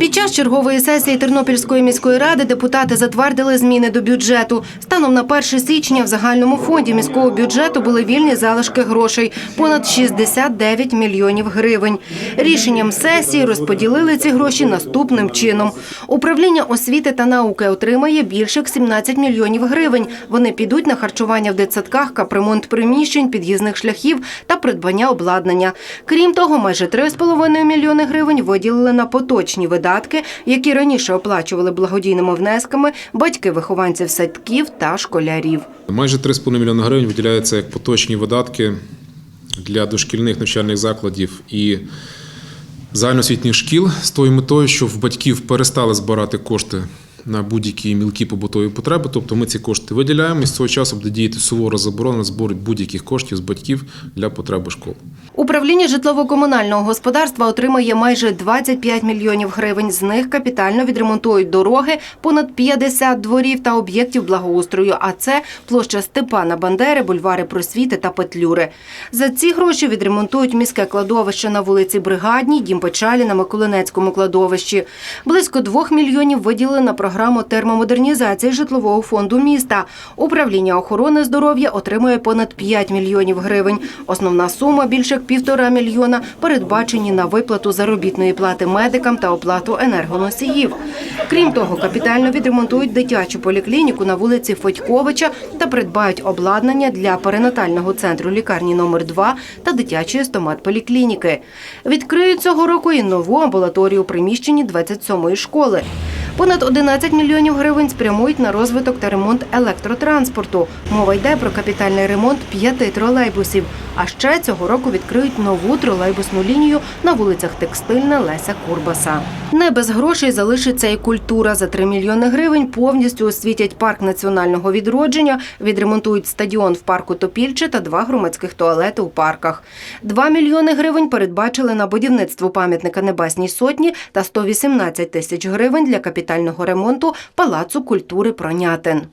Під час чергової сесії Тернопільської міської ради депутати затвердили зміни до бюджету. Станом на 1 січня в загальному фонді міського бюджету були вільні залишки грошей – понад 69 мільйонів гривень. Рішенням сесії розподілили ці гроші наступним чином. Управління освіти та науки отримає більше як 17 мільйонів гривень. Вони підуть на харчування в дитсадках, капремонт приміщень, під'їзних шляхів та придбання обладнання. Крім того, майже 3,5 мільйони гривень виділили на поточні видатки, які раніше оплачували благодійними внесками батьки вихованців садків та школярів. Майже 3,5 мільйони гривень виділяється як поточні видатки для дошкільних навчальних закладів і загальноосвітніх шкіл з тою метою, щоб батьків перестали збирати кошти на будь-які мілкі побутові потреби. Тобто ми ці кошти виділяємо і з цього часу буде діяти сувора заборона на збор будь-яких коштів з батьків для потреби школ. Управління житлово-комунального господарства отримає майже 25 мільйонів гривень. З них капітально відремонтують дороги, понад 50 дворів та об'єктів благоустрою. А це площа Степана Бандери, бульвари Просвіти та Петлюри. За ці гроші відремонтують міське кладовище на вулиці Бригадній, дім печалі на Миколинецькому кладовищі. Близько 2 мільйонів виділили на програму термомодернізації житлового фонду міста. Управління охорони здоров'я отримує понад 5 мільйонів гривень. Основна сума більше півтора мільйона передбачені на виплату заробітної плати медикам та оплату енергоносіїв. Крім того, капітально відремонтують дитячу поліклініку на вулиці Федьковича та придбають обладнання для перинатального центру лікарні номер 2 та дитячої стомат-поліклініки. Відкриють цього року і нову амбулаторію у приміщенні 27-ї школи. Понад 11 мільйонів гривень спрямують на розвиток та ремонт електротранспорту. Мова йде про капітальний ремонт п'яти тролейбусів. А ще цього року відкриють нову тролейбусну лінію на вулицях Текстильна Леся Курбаса. Не без грошей залишиться і культура. За 3 мільйони гривень повністю освітять парк національного відродження, відремонтують стадіон в парку Топільче та два громадських туалети у парках. 2 мільйони гривень передбачили на будівництво пам'ятника Небесній Сотні та 118 тисяч гривень для капітального ремонту Палацу культури Пронятин.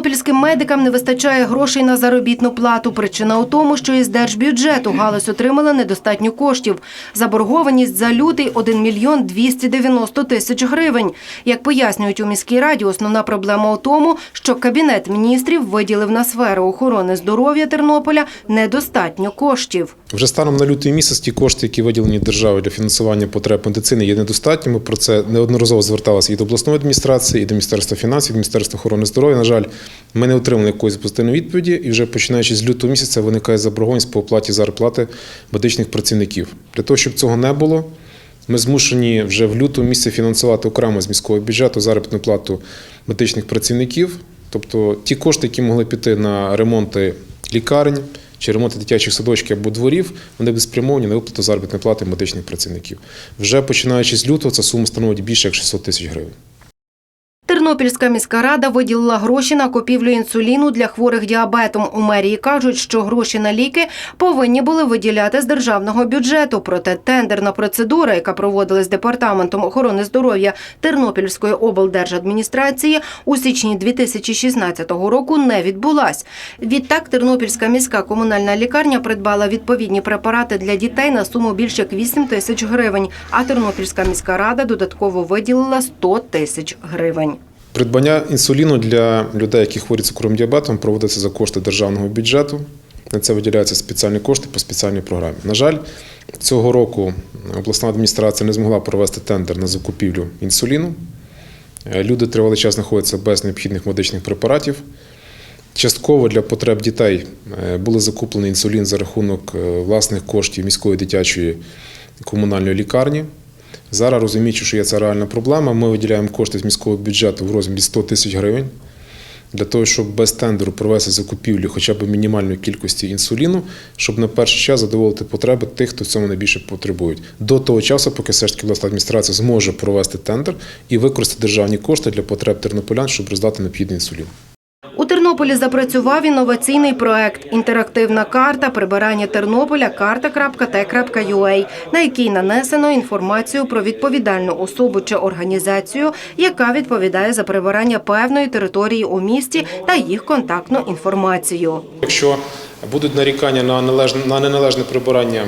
Тернопільським медикам не вистачає грошей на заробітну плату. Причина у тому, що із держбюджету галузь отримала недостатньо коштів. Заборгованість за лютий – 1 мільйон 290 тисяч гривень. Як пояснюють у міській раді, основна проблема у тому, що Кабінет міністрів виділив на сферу охорони здоров'я Тернополя недостатньо коштів. Вже станом на лютий місяць ті кошти, які виділені державою для фінансування потреб медицини, є недостатніми. Про це неодноразово зверталися і до обласної адміністрації, і до Міністерства фінансів, Міністерства охорони здоров'я. На жаль, ми не отримали якоїсь позитивної відповіді, і вже починаючи з лютого місяця виникає заборгованість по оплаті зарплати медичних працівників. Для того, щоб цього не було, ми змушені вже в лютому місяці фінансувати окремо з міського бюджету заробітну плату медичних працівників. Тобто ті кошти, які могли піти на ремонти лікарень чи ремонти дитячих садочків або дворів, вони будуть спрямовані на виплату заробітної плати медичних працівників. Вже починаючи з лютого, ця сума становить більше як 600 тисяч гривень. Тернопільська міська рада виділила гроші на купівлю інсуліну для хворих діабетом. У мерії кажуть, що гроші на ліки повинні були виділяти з державного бюджету. Проте тендерна процедура, яка проводилась департаментом охорони здоров'я Тернопільської облдержадміністрації у січні 2016 року, не відбулась. Відтак Тернопільська міська комунальна лікарня придбала відповідні препарати для дітей на суму більше як 8 тисяч гривень. А Тернопільська міська рада додатково виділила 100 тисяч гривень. Придбання інсуліну для людей, які хворі цукровим діабетом, проводиться за кошти державного бюджету. На це виділяються спеціальні кошти по спеціальній програмі. На жаль, цього року обласна адміністрація не змогла провести тендер на закупівлю інсуліну. Е, Люди тривалий час знаходяться без необхідних медичних препаратів. Частково для потреб дітей е, були закуплені інсулін за рахунок е, власних коштів міської дитячої комунальної лікарні. Зараз розуміючи, що є це реальна проблема, ми виділяємо кошти з міського бюджету в розмірі 100 тисяч гривень для того, щоб без тендеру провести закупівлю хоча б мінімальної кількості інсуліну, щоб на перший час задоволити потреби тих, хто в цьому найбільше потребують. До того часу, поки все ж таки обласна адміністрація зможе провести тендер і використати державні кошти для потреб тернополян, щоб роздати необхідний інсулін. Тернополі запрацював інноваційний проект інтерактивна карта прибирання Тернополя карта.т.ua, на якій нанесено інформацію про відповідальну особу чи організацію, яка відповідає за прибирання певної території у місті та їх контактну інформацію. Якщо будуть нарікання на належне на неналежне прибирання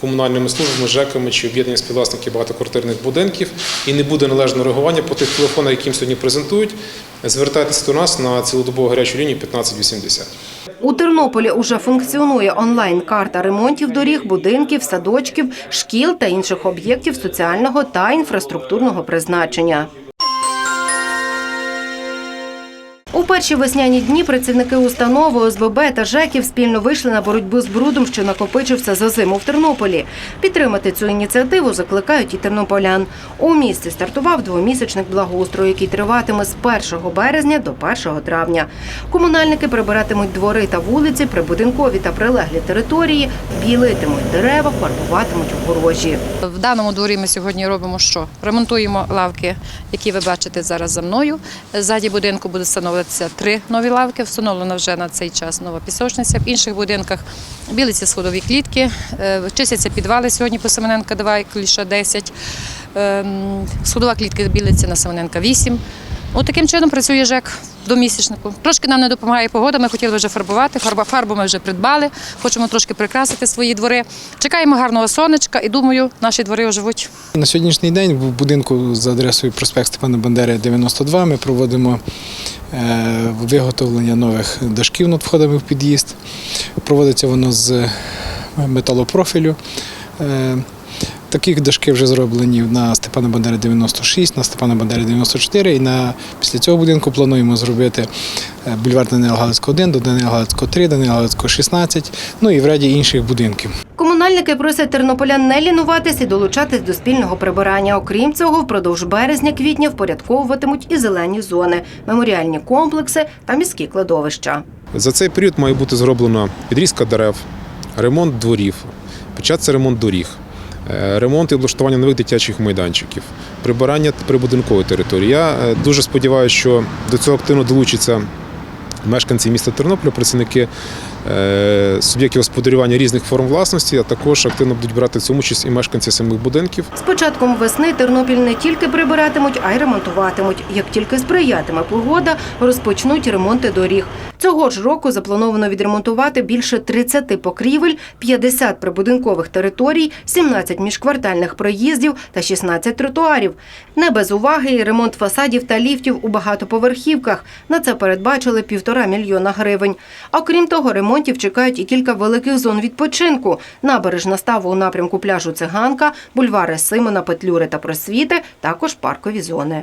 комунальними службами, ЖЕКами чи об'єднані співвласники багатоквартирних будинків і не буде належного реагування по тих телефонах, які їм сьогодні презентують, звертайтеся до нас на цілодобову гарячу лінію 1580. У Тернополі уже функціонує онлайн-карта ремонтів доріг, будинків, садочків, шкіл та інших об'єктів соціального та інфраструктурного призначення. У перші весняні дні працівники установи ОСББ та ЖЕКів спільно вийшли на боротьбу з брудом, що накопичився за зиму в Тернополі. Підтримати цю ініціативу закликають і тернополян. У місті стартував двомісячник благоустрою, який триватиме з 1 березня до 1 травня. Комунальники прибиратимуть двори та вулиці, прибудинкові та прилеглі території, білитимуть дерева, фарбуватимуть огорожі. В даному дворі ми сьогодні робимо що? Ремонтуємо лавки, які ви бачите зараз за мною. Ззаді будинку буде встановлюватися три нові лавки. Встановлена вже на цей час нова пісочниця. В інших будинках білиться сходові клітки, е, чистяться підвали сьогодні по Семененка 2, кліша 10. Ем, Сходова клітка білиться на Семененка 8. Таким чином працює ЖЕК до місячнику. Трошки нам не допомагає погода. Ми хотіли вже фарбувати. Фарба фарбу ми вже придбали. Хочемо трошки прикрасити свої двори. Чекаємо гарного сонечка і думаю, наші двори оживуть. На сьогоднішній день в будинку за адресою проспект Степана Бандери 92 ми проводимо е, виготовлення нових дашків над входами в під'їзд. Проводиться воно з металопрофілю. Такі дашки вже зроблені на Степана Бандери 96, на Степана Бандери 94 і на, після цього будинку плануємо зробити е, бульвар Данила Галицького 1 до Данила Галицького 3, Данила Галицького 16, ну і в ряді інших будинків. Комунальники просять тернополян не лінуватись і долучатись до спільного прибирання. Окрім цього, впродовж березня-квітня впорядковуватимуть і зелені зони, меморіальні комплекси та міські кладовища. За цей період має бути зроблена підрізка дерев, ремонт дворів, початися ремонт доріг, ремонт і облаштування нових дитячих майданчиків, прибирання прибудинкової території. Я е, дуже сподіваюся, що до цього активно долучаться мешканці міста Тернополя, працівники е, суб'єктів господарювання різних форм власності, а також активно будуть брати в цьому участь і мешканці самих будинків. З початком весни Тернопіль не тільки прибиратимуть, а й ремонтуватимуть. Як тільки сприятиме погода, розпочнуть ремонти доріг. Цього ж року заплановано відремонтувати більше 30 покрівель, 50 прибудинкових територій, 17 міжквартальних проїздів та 16 тротуарів. Не без уваги і ремонт фасадів та ліфтів у багатоповерхівках. На це передбачили півтора мільйона гривень. Окрім того, ремонтів чекають і кілька великих зон відпочинку. Набережна ставу у напрямку пляжу Циганка, бульвари Симона, Петлюри та Просвіти, також паркові зони.